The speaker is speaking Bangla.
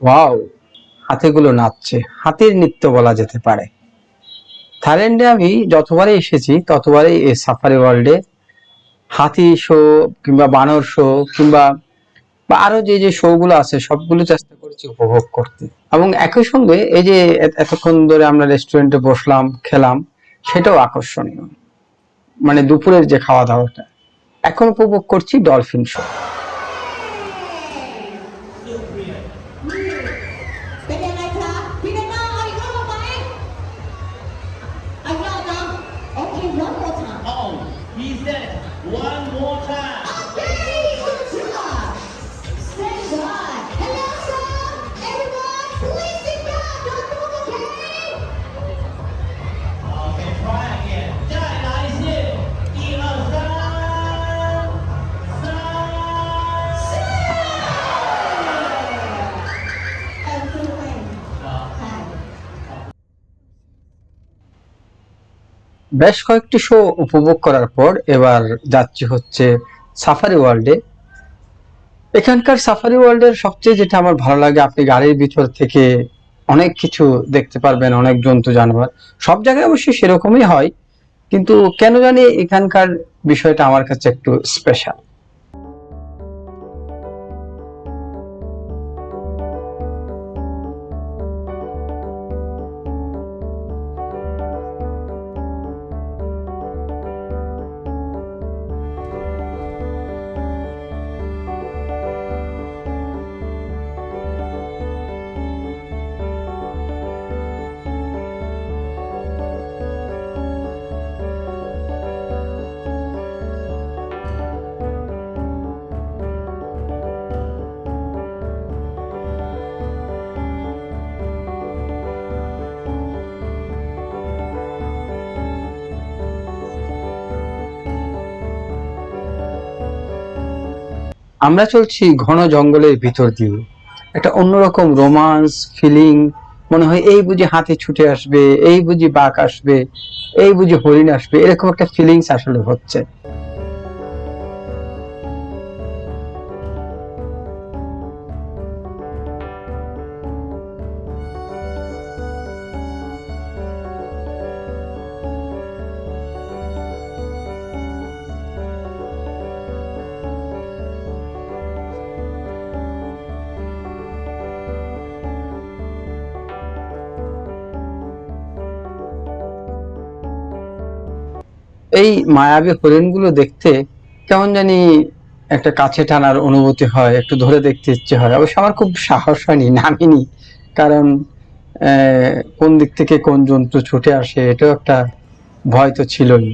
ওয়াও, হাতেগুলো নাচছে। হাতির নৃত্য বলা যেতে পারে। থাইল্যান্ডে আমি যতবারই এসেছি, ততবারই এই সাফারি ওয়ার্ল্ডে হাতি শো কিংবা বানর শো কিংবা বা আরও যে যে শো গুলো আছে, সবগুলো চেষ্টা করেছি উপভোগ করতে। এবং একই সঙ্গে এই যে এতক্ষণ ধরে আমরা রেস্টুরেন্টে বসলাম, খেলাম, সেটাও আকর্ষণীয়। মানে দুপুরের যে খাওয়া দাওয়াটা এখন উপভোগ করছি dolphin show Oh, one more time. Oh, he said one more time. বেশ কয়েকটি শো উপভোগ করার পর এবার যাচ্ছি হচ্ছে সাফারি ওয়ার্ল্ডে এখানকার সাফারি ওয়ার্ল্ডের সবচেয়ে যেটা আমার ভালো লাগে, আপনি গাড়ির ভিতর থেকে অনেক কিছু দেখতে পারবেন, অনেক জন্তু জানোয়ার, সব জায়গায় অবশ্যই সেরকমই হয়। কিন্তু কেন জানি এখানকার বিষয়টা আমার কাছে একটু স্পেশাল আমরা চলছি ঘন জঙ্গলের ভিতর দিয়ে। একটা অন্যরকম রোমান্স ফিলিং মনে হয় এই বুঝি হাতে ছুটে আসবে, এই বুঝি বাঘ আসবে, এই বুঝি হরিণ আসবে, এরকম একটা ফিলিংস আসলে হচ্ছে। এই মায়াবী হরিণগুলো দেখতে কেমন জানি একটা কাছে টানার অনুভূতি হয়, একটু ধরে দেখতে ইচ্ছে হয়। অবশ্য আমার খুব সাহস হয়নি, নামিনি। কারণ কোন দিক থেকে কোন জন্তু ছুটে আসে, এটাও একটা ভয় তো ছিলই।